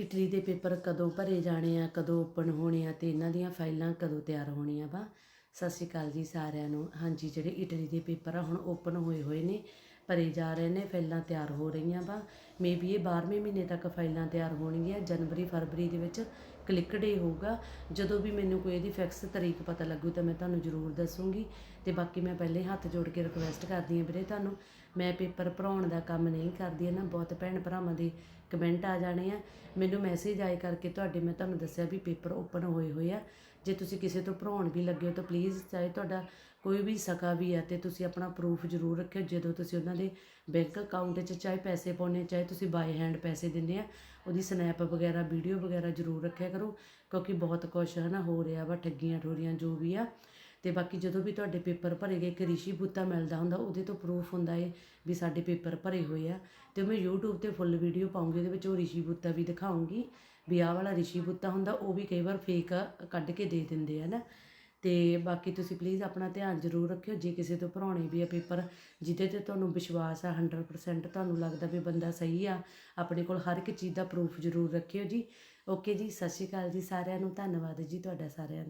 Italy ਦੇ paper ਕਦੋਂ ਭਰੇ ਜਾਣੇ ਆ, ਕਦੋਂ ਓਪਨ ਹੋਣੇ ਆ ਤੇ ਇਹਨਾਂ ਦੀਆਂ ਫਾਈਲਾਂ ਕਦੋਂ ਤਿਆਰ ਹੋਣੀਆਂ ਵਾ? ਸਤਿ ਸ਼੍ਰੀ ਅਕਾਲ ਜੀ ਸਾਰਿਆਂ ਨੂੰ। ਹਾਂਜੀ, ਜਿਹੜੇ ਇਟਲੀ ਦੇ ਪੇਪਰ ਆ, ਹੁਣ ਓਪਨ ਹੋਏ ਹੋਏ ਨੇ, ਭਰੇ ਜਾ ਰਹੇ ਨੇ, ਫਾਈਲਾਂ ਤਿਆਰ ਹੋ ਰਹੀਆਂ ਵਾ। ਮੇਬੀ ਇਹ 12ਵੇਂ ਮਹੀਨੇ ਤੱਕ ਫਾਈਲਾਂ ਤਿਆਰ ਹੋਣਗੀਆਂ, ਜਨਵਰੀ, ਫਰਵਰੀ ਦੇ ਵਿੱਚ ਕਲਿੱਕ ਡੇ ਹੋਊਗਾ। ਜਦੋਂ ਵੀ ਮੈਨੂੰ ਕੋਈ ਇਹਦੀ ਫਿਕਸ ਤਰੀਕ ਪਤਾ ਲੱਗੂ ਤਾਂ ਮੈਂ ਤੁਹਾਨੂੰ ਜ਼ਰੂਰ ਦੱਸੂਗੀ। ਤੇ ਬਾਕੀ ਮੈਂ ਪਹਿਲੇ ਹੱਥ ਜੋੜ ਕੇ ਰਿਕਵੈਸਟ ਕਰਦੀ ਹਾਂ ਵੀਰੇ ਤੁਹਾਨੂੰ। ਮੈਂ ਪੇਪਰ ਭਰਾਉਣ ਦਾ ਕੰਮ ਨਹੀਂ ਕਰਦੀ ਹੈ ਨਾ ਬਹੁਤ ਭੈਣ ਭਰਾਵਾਂ ਦੇ ਕਮੈਂਟ ਆ ਜਾਣੇ ਆ। ਮੈਨੂੰ ਮੈਸੇਜ ਆਏ ਕਰਕੇ ਤੁਹਾਡੇ ਮੈਂ ਤੁਹਾਨੂੰ ਦੱਸਿਆ ਵੀ ਪੇਪਰ ਓਪਨ ਹੋਏ ਹੋਏ ਆ। ਜੇ ਤੁਸੀਂ ਕਿਸੇ ਤੋਂ ਭਰਾਉਣ ਵੀ ਲੱਗੇ ਹੋ ਤਾਂ ਪਲੀਜ਼ ਚਾਹੇ ਤੁਹਾਡਾ ਕੋਈ ਵੀ ਸਕਾ ਵੀ ਆ ਤੇ ਤੁਸੀਂ ਆਪਣਾ ਪ੍ਰੂਫ ਜ਼ਰੂਰ ਰੱਖਿਓ। ਜਦੋਂ ਤੁਸੀਂ ਉਹਨਾਂ ਦੇ ਬੈਂਕ ਅਕਾਊਂਟ 'ਚ ਚਾਹੇ ਪੈਸੇ ਪਾਉਣੇ ਚਾਹੇ ਤੁਸੀਂ ਬਾਈ ਹੈਂਡ ਪੈਸੇ ਦਿੰਦੇ ਆ, ਉਹਦੀ ਸਨੈਪ ਵਗੈਰਾ ਵੀਡੀਓ ਵਗੈਰਾ ਜ਼ਰੂਰ ਰੱਖਿਆ ਕਰੋ। ਕਿਉਂਕਿ ਬਹੁਤ ਕੁਛ ਹੈ ਨਾ ਹੋ ਰਿਹਾ ਵਾ, ਠੱਗੀਆਂ ਠੋਰੀਆਂ ਜੋ ਵੀ ਆ। ਤੇ ਬਾਕੀ ਜਦੋਂ ਵੀ ਤੁਹਾਡੇ ਪੇਪਰ ਭਰੇ ਗਏ, ਇੱਕ ਰਿਸ਼ੀ ਬੂਤਾ ਮਿਲਦਾ ਹੁੰਦਾ, ਉਹਦੇ ਤੋਂ ਪ੍ਰੂਫ ਹੁੰਦਾ ਏ ਵੀ ਸਾਡੇ ਪੇਪਰ ਭਰੇ ਹੋਏ ਆ। ਤੇ ਮੈਂ YouTube ਤੇ ਫੁੱਲ ਵੀਡੀਓ ਪਾਉਂਗੀ, ਉਹਦੇ ਵਿੱਚ ਉਹ ਰਿਸ਼ੀ ਬੂਤਾ ਵੀ ਦਿਖਾਉਂਗੀ, ਵੀ ਆਹ ਵਾਲਾ ਰਿਸ਼ੀ ਬੂਤਾ ਹੁੰਦਾ, ਉਹ ਵੀ ਕਈ ਵਾਰ ਫੇਕ ਕੱਢ ਕੇ ਦੇ ਦਿੰਦੇ ਆ ਨਾ। ਅਤੇ ਬਾਕੀ ਤੁਸੀਂ ਪਲੀਜ਼ ਆਪਣਾ ਧਿਆਨ ਜ਼ਰੂਰ ਰੱਖਿਓ, ਜੇ ਕਿਸੇ ਤੋਂ ਭਰਾਉਣੇ ਵੀ ਆ ਪੇਪਰ ਜਿਹਦੇ ਤੇ ਤੁਹਾਨੂੰ ਵਿਸ਼ਵਾਸ ਆ 100% ਤੁਹਾਨੂੰ ਲੱਗਦਾ ਵੀ ਬੰਦਾ ਸਹੀ ਆ, ਆਪਣੇ ਕੋਲ ਹਰ ਇੱਕ ਚੀਜ਼ ਦਾ ਪ੍ਰੂਫ ਜ਼ਰੂਰ ਰੱਖਿਓ ਜੀ। ਓਕੇ ਜੀ, ਸਤਿ ਸ਼੍ਰੀ ਅਕਾਲ ਜੀ ਸਾਰਿਆਂ ਨੂੰ, ਧੰਨਵਾਦ ਜੀ ਤੁਹਾਡਾ ਸਾਰਿਆਂ ਦਾ।